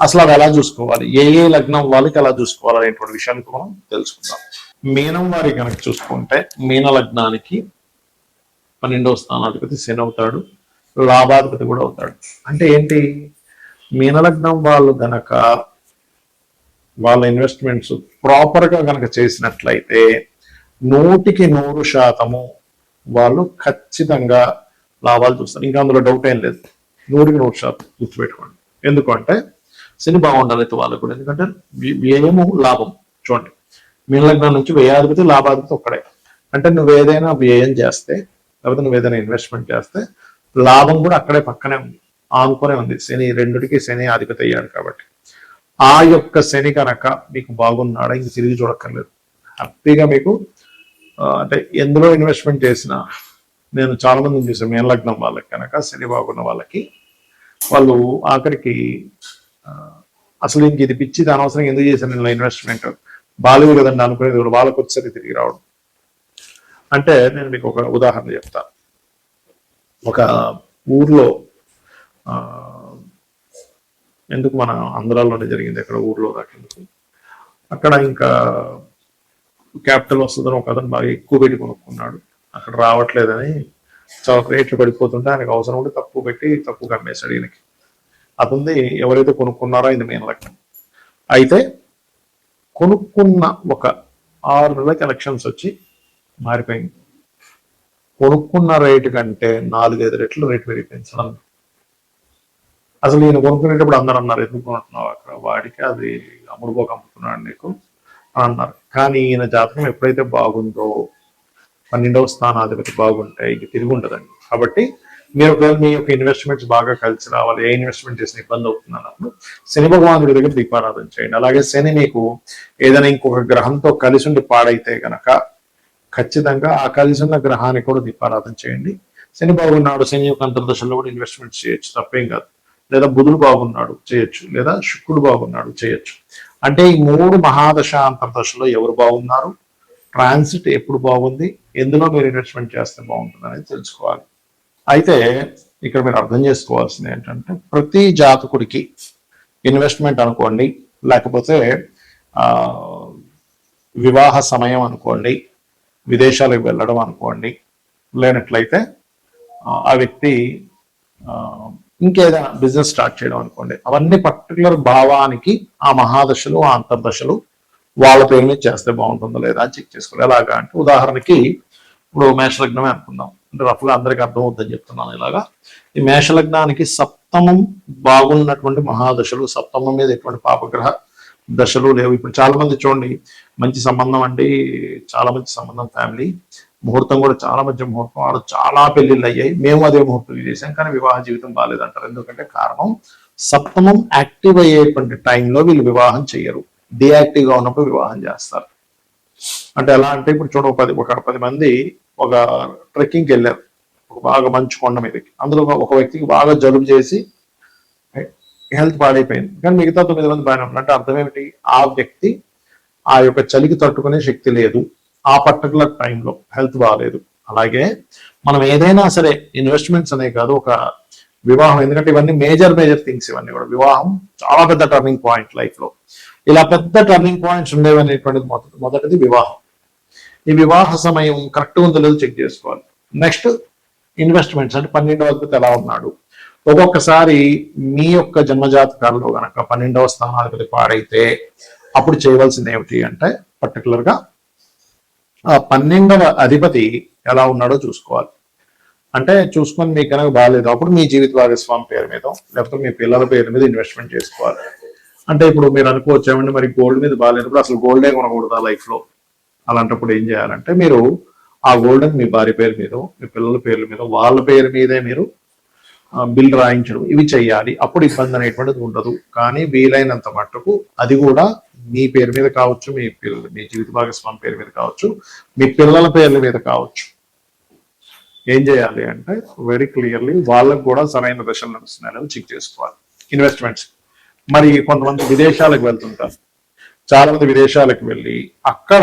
అసలు అవి ఎలా చూసుకోవాలి? ఏ ఏ లగ్నం వాళ్ళకి ఎలా చూసుకోవాలి అనేటువంటి విషయాన్ని మనం తెలుసుకుందాం. మీనం వారి కనుక చూసుకుంటే మీన లగ్నానికి పన్నెండవ స్థానాధిపతి శని అవుతాడు లాభాధిపతి కూడా అవుతాడు. అంటే ఏంటి? మీన లగ్నం వాళ్ళు గనక వాళ్ళ ఇన్వెస్ట్మెంట్స్ ప్రాపర్గా కనుక గనక చేసినట్లయితే నూటికి నూరు శాతము వాళ్ళు ఖచ్చితంగా లాభాలు చూస్తారు. ఇంకా అందులో డౌట్ ఏం లేదు. నూటికి నూరు శాతం గుర్తుపెట్టుకోండి. ఎందుకంటే శని బాగుండాలి అయితే వాళ్ళకు కూడా. ఎందుకంటే వ్య- వ్యయము లాభం. చూడండి. మీన లగ్నం నుంచి వ్యయాధిపతి లాభాధిపతి ఒక్కడే. అంటే నువ్వు ఏదైనా వ్యయం చేస్తే లేకపోతే నువ్వు ఏదైనా ఇన్వెస్ట్మెంట్ చేస్తే లాభం కూడా అక్కడే పక్కనే ఉంది. ఆనుకునే ఉంది. శని రెండుకి శని అధిపతి అయ్యాడు కాబట్టి. ఆ యొక్క శని కనుక మీకు బాగున్నాడా ఇంక తిరిగి చూడక్కర్లేదు. హ్యాపీగా మీకు అంటే ఎందులో ఇన్వెస్ట్మెంట్ చేసినా నేను చాలా మందిని చూసాను మేనలగ్నం వాళ్ళకి కనుక శని బాగున్న వాళ్ళకి వాళ్ళు ఆఖరికి అసలు ఇంక ఇది పిచ్చి దాని అనవసరం ఎందుకు చేశాను నేను ఇన్వెస్ట్మెంట్ బాలేదు కదండి అనుకునేది కూడా వాళ్ళకి వచ్చేసరికి తిరిగి రావడం. అంటే నేను మీకు ఒక ఉదాహరణ చెప్తాను ఒక ఊర్లో ఎందుకు మన ఆంధ్రాలోనే జరిగింది అక్కడ ఊర్లో దాకెందుకు అక్కడ ఇంకా క్యాపిటల్ వస్తుందని ఒక అతను బాగా ఎక్కువ పెట్టి కొనుక్కున్నాడు. అక్కడ రావట్లేదని చాలా రేట్లు పడిపోతుంటే ఆయనకు అవసరం ఉంటే తక్కువ పెట్టి తక్కువ అమ్మేశాడు ఈయనకి. అతనిది ఎవరైతే కొనుక్కున్నారో ఇది మెయిన్ లక్ష్యం అయితే కొనుక్కున్న ఒక ఆరు నెలలకి ఎలక్షన్స్ వచ్చి మారిపోయింది. కొనుక్కున్న రేటు కంటే నాలుగైదు రెట్లు రేటు పెరిగిపోయింది సడన్ అసలు ఈయన కొనుక్కునేటప్పుడు అందరూ అన్నారు ఎందుకు కొనుక్కున్నావు అక్కడ? వాడికి అది అమ్ముడుపోక అమ్ముతున్నాడు నీకు. అని అన్నారు. కానీ ఈయన జాతకం ఎప్పుడైతే బాగుందో పన్నెండవ స్థానాధిపతి బాగుంటే ఇది తిరిగి ఉంటుందండి కాబట్టి మీరు ఒకవేళ మీ యొక్క ఇన్వెస్ట్మెంట్స్ బాగా కలిసి రావాలి ఏ ఇన్వెస్ట్మెంట్ చేసిన ఇబ్బంది అవుతుంది అన్నప్పుడు శని భగవానుడి దగ్గర దీపారాధన చేయండి. అలాగే శని మీకు ఏదైనా ఇంకొక గ్రహంతో కలిసి ఉండి పాడైతే గనక ఖచ్చితంగా ఆ కలిసి ఉన్న గ్రహానికి కూడా దీపారాధన చేయండి. శని బాగున్నాడు శని యొక్క అంతర్దశలో కూడా ఇన్వెస్ట్మెంట్ చేయొచ్చు తప్పేం కాదు. లేదా బుధుడు బాగున్నాడు చేయొచ్చు. లేదా శుక్రుడు బాగున్నాడు చేయొచ్చు. అంటే ఈ మూడు మహాదశ అంతర్దశలో ఎవరు బాగున్నారు? ట్రాన్సిట్ ఎప్పుడు బాగుంది? ఎందులో మీరు ఇన్వెస్ట్మెంట్ చేస్తే బాగుంటుంది అనేది తెలుసుకోవాలి. అయితే ఇక్కడ మీరు అర్థం చేసుకోవాల్సింది ఏంటంటే ప్రతి జాతకుడికి ఇన్వెస్ట్మెంట్ అనుకోండి లేకపోతే వివాహ సమయం అనుకోండి విదేశాలకు వెళ్ళడం అనుకోండి లేనట్లయితే ఆ, వ్యక్తి ఇంకేదైనా బిజినెస్ స్టార్ట్ చేయడం అనుకోండి అవన్నీ పర్టికులర్ భావానికి ఆ మహాదశలు ఆ అంతర్దశలు వాళ్ళ పేరు మీద చేస్తే బాగుంటుందో లేదా అని చెక్ చేసుకోవాలి ఎలాగా అంటే ఉదాహరణకి ఇప్పుడు మేషలగ్నమే అనుకుందాం. అంటే రఫ్గా అందరికీ అర్థం అవుతుందని చెప్తున్నాను ఇలాగా. ఈ మేషలగ్నానికి సప్తమం బాగున్నటువంటి మహాదశలు సప్తమం మీద ఎటువంటి పాపగ్రహ దశలు లేవు. ఇప్పుడు చాలా మంది చూడండి మంచి సంబంధం అండి చాలా మంచి సంబంధం ఫ్యామిలీ ముహూర్తం కూడా చాలా మంచి ముహూర్తం. వాడు చాలా పెళ్ళిళ్ళు అయ్యాయి. మేము అదే ముహూర్తం చేసాం కానీ వివాహ జీవితం బాగాలేదంటారు. ఎందుకంటే కారణం సప్తమం యాక్టివ్ అయ్యేటువంటి టైంలో వీళ్ళు వివాహం చేయరు. డియాక్టివ్గా ఉన్నప్పుడు వివాహం చేస్తారు. అంటే ఎలా అంటే ఇప్పుడు చూడ ఒక పది ఒక పది మంది ఒక ట్రెక్కింగ్కి వెళ్ళారు. ఒక బాగా మంచి కొండ మీదకి. అందులో ఒక- వ్యక్తికి బాగా జలుబు చేసి హెల్త్ పాడైపోయింది. కానీ మిగతా తొమ్మిది మంది బాగానే ఉన్నారు. అంటే అర్థం ఏమిటి? ఆ వ్యక్తి ఆ యొక్క చలికి తట్టుకునే శక్తి లేదు. ఆ పర్టికులర్ టైంలో హెల్త్ బాగాలేదు. అలాగే మనం ఏదైనా సరే ఇన్వెస్ట్మెంట్స్ అనే కాదు ఒక వివాహం. ఎందుకంటే ఇవన్నీ మేజర్ మేజర్ థింగ్స్ ఇవన్నీ కూడా. వివాహం చాలా పెద్ద టర్నింగ్ పాయింట్ లైఫ్లో ఇలా పెద్ద టర్నింగ్ పాయింట్స్ ఉండేవి అనేటువంటిది మొదటిది వివాహం. ఈ వివాహ సమయం కరెక్ట్ ఉందో లేదో చెక్ చేసుకోవాలి. నెక్స్ట్ ఇన్వెస్ట్మెంట్స్ అంటే పన్నెండవ అధిపతి ఎలా ఉన్నాడు? ఒక్కొక్కసారి మీ యొక్క జన్మజాతకాల్లో గనక పన్నెండవ స్థానాధిపతి పాడైతే అప్పుడు చేయవలసింది ఏమిటి అంటే పర్టికులర్గా ఆ పన్నెండవ అధిపతి ఎలా ఉన్నాడో చూసుకోవాలి. అంటే చూసుకొని మీకు కనుక బాగాలేదు అప్పుడు మీ జీవిత భాగస్వామి పేరు మీద లేకపోతే మీ పిల్లల పేరు మీద ఇన్వెస్ట్మెంట్ చేసుకోవాలి. అంటే ఇప్పుడు మీరు అనుకోవచ్చు ఏమంటే మరి గోల్డ్ మీద బాగాలేనప్పుడు అసలు గోల్డే కొనకూడదా లైఫ్లో అలాంటప్పుడు ఏం చేయాలంటే మీరు ఆ గోల్డ్ మీ భార్య పేరు మీద మీ పిల్లల పేర్ల మీద వాళ్ళ పేరు మీదే మీరు బిల్ రాయించడం ఇవి చేయాలి అప్పుడు ఇబ్బంది అనేటువంటిది ఉండదు. కానీ వీలైనంత మట్టుకు అది కూడా మీ పేరు మీద కావచ్చు మీ పిల్ల మీ జీవిత భాగస్వామి పేరు మీద కావచ్చు మీ పిల్లల పేర్ల మీద కావచ్చు. ఏం చేయాలి అంటే వెరీ క్లియర్లీ వాళ్ళకు కూడా సరైన దశలు నడుస్తున్నాయని చెక్ చేసుకోవాలి. ఇన్వెస్ట్మెంట్స్ మరి కొంతమంది విదేశాలకు వెళ్తుంటారు. చాలా మంది విదేశాలకు వెళ్ళి అక్కడ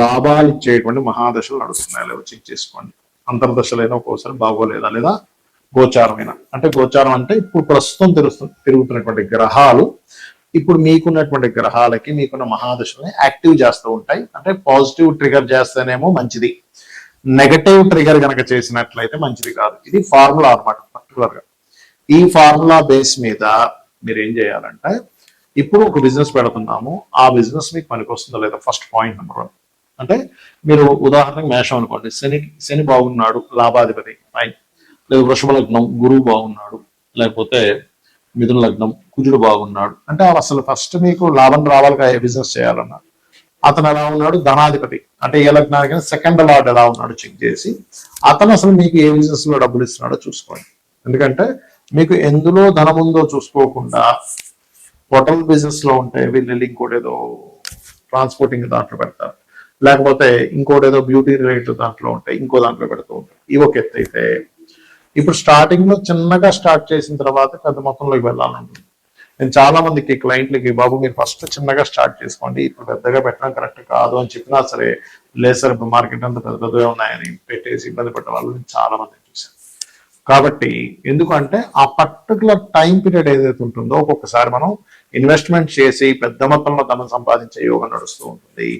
లాభాలు ఇచ్చేటువంటి మహాదశలు నడుస్తున్నాయి. లేవో చెక్ చేసుకోండి. అంతర్దశలైనా ఒక్కోసారి బాగోలేదా? లేదా గోచారమైన? అంటే గోచారం అంటే ఇప్పుడు ప్రస్తుతం తెలుస్తుంది తిరుగుతున్నటువంటి గ్రహాలు. ఇప్పుడు మీకున్నటువంటి గ్రహాలకి మీకున్న మహాదశల్ని యాక్టివ్ చేస్తూ ఉంటాయి. అంటే పాజిటివ్ ట్రిగర్ చేస్తేనేమో మంచిది. నెగటివ్ ట్రిగర్ గనక చేసినట్లయితే మంచిది కాదు. ఇది ఫార్ములా అనమాట పర్టికులర్గా. ఈ ఫార్ములా బేస్ మీద మీరు ఏం చేయాలంటే ఇప్పుడు ఒక బిజినెస్ పెడుతున్నాము ఆ బిజినెస్ మీకు పనికొస్తుందో లేదా? ఫస్ట్ పాయింట్ నెంబర్ వన్ అంటే మీరు ఉదాహరణకు మేషం అనుకోండి. శని శని బాగున్నాడు లాభాధిపతి ఫైన్ లేదు వృషభ లగ్నం గురువు బాగున్నాడు లేకపోతే మిథున లగ్నం కుజుడు బాగున్నాడు. అంటే అసలు ఫస్ట్ మీకు లాభం రావాలి ఏ బిజినెస్ చేయాలన్నా. అతను ఎలా ఉన్నాడు? ధనాధిపతి. అంటే ఏ లగ్నానికి సెకండ్ లార్డ్ ఎలా ఉన్నాడు చెక్ చేసి అతను అసలు మీకు ఏ బిజినెస్లో డబ్బులు ఇస్తున్నాడో చూసుకోండి. ఎందుకంటే మీకు ఎందులో ధనం ఉందో చూసుకోకుండా హోటల్ బిజినెస్లో ఉంటే వీళ్ళు వెళ్ళి ట్రాన్స్పోర్టింగ్ దాంట్లో పెడతారు. లేకపోతే ఇంకోటేదో బ్యూటీ రిలేటెడ్ దాంట్లో ఉంటాయి ఇంకో దాంట్లో పెడుతూ ఉంటారు. ఇవి ఒక ఎత్తు అయితే ఇప్పుడు స్టార్టింగ్లో చిన్నగా స్టార్ట్ చేసిన తర్వాత పెద్ద మొత్తంలోకి వెళ్ళాలంటుంది నేను చాలా మందికి క్లయింట్లకి బాబు మీరు ఫస్ట్ చిన్నగా స్టార్ట్ చేసుకోండి. ఇప్పుడు పెద్దగా పెట్టడం కరెక్ట్ కాదు అని చెప్పినా సరే లేదు సార్ మార్కెట్ అంతా పెద్ద పెద్దగా ఉన్నాయని పెట్టేసి ఇబ్బంది పడ్డ వాళ్ళు నేను చాలా మంది కాబట్టి ఎందుకంటే ఆ పర్టికులర్ టైం పీరియడ్ ఏదైతే ఉంటుందో ఒక్కొక్కసారి మనం ఇన్వెస్ట్మెంట్ చేసి పెద్ద మొత్తంలో ధనం సంపాదించే యోగం నడుస్తూ ఉంటుంది.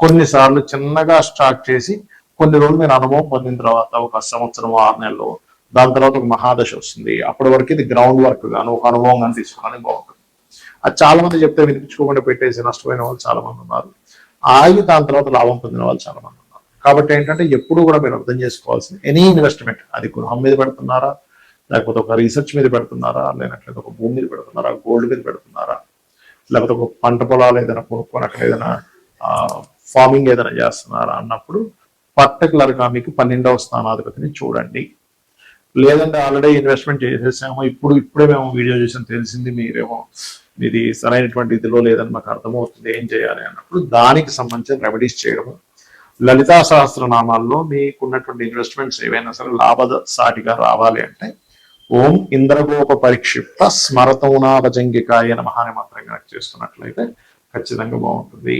కొన్నిసార్లు చిన్నగా స్టార్ట్ చేసి కొన్ని రోజులు మీరు అనుభవం పొందిన తర్వాత ఒక సంవత్సరం ఆరు నెలలు దాని తర్వాత ఒక మహాదశ వస్తుంది. అప్పటి వరకు ఇది గ్రౌండ్ వర్క్ గాను ఒక అనుభవం కానీ తీసుకోవడానికి బాగుంటుంది. అది చాలా మంది చెప్తే వినిపించుకోకుండా పెట్టేసి నష్టపోయిన వాళ్ళు చాలా మంది ఉన్నారు. ఆగి దాని తర్వాత లాభం పొందిన వాళ్ళు చాలా మంది కాబట్టి ఏంటంటే ఎప్పుడు కూడా మీరు అర్థం చేసుకోవాల్సింది ఎనీ ఇన్వెస్ట్మెంట్ అది గృహం మీద పెడుతున్నారా? లేకపోతే ఒక రీసెర్చ్ మీద పెడుతున్నారా? లేనట్లయితే ఒక భూమి మీద పెడుతున్నారా? గోల్డ్ మీద పెడుతున్నారా? లేకపోతే ఒక పంట పొలాలు ఏదైనా కొనుక్కొని అక్కడ ఏదైనా ఫార్మింగ్ ఏదైనా చేస్తున్నారా అన్నప్పుడు పర్టికులర్గా మీకు పన్నెండవ స్థానాధిపతిని చూడండి. లేదంటే ఆల్రెడీ ఇన్వెస్ట్మెంట్ చేసేసాము ఇప్పుడు ఇప్పుడే మేము వీడియో చూసాం తెలిసింది మీరేమో ఇది సరైనటువంటి ఇదిలో లేదని మాకు అర్థమవుతుంది ఏం చేయాలి అన్నప్పుడు దానికి సంబంధించిన రెమెడీస్ చేయడము లలితా సహస్రనామాల్లో మీకున్నటువంటి ఇన్వెస్ట్మెంట్స్ ఏవైనా సరే లాభద సాటిగా రావాలి అంటే ఓం ఇంద్రగోప పరిక్షిప్త స్మరతౌనాభజంగికాయ నమః అనే మంత్రం చేస్తున్నట్లయితే ఖచ్చితంగా బాగుంటుంది.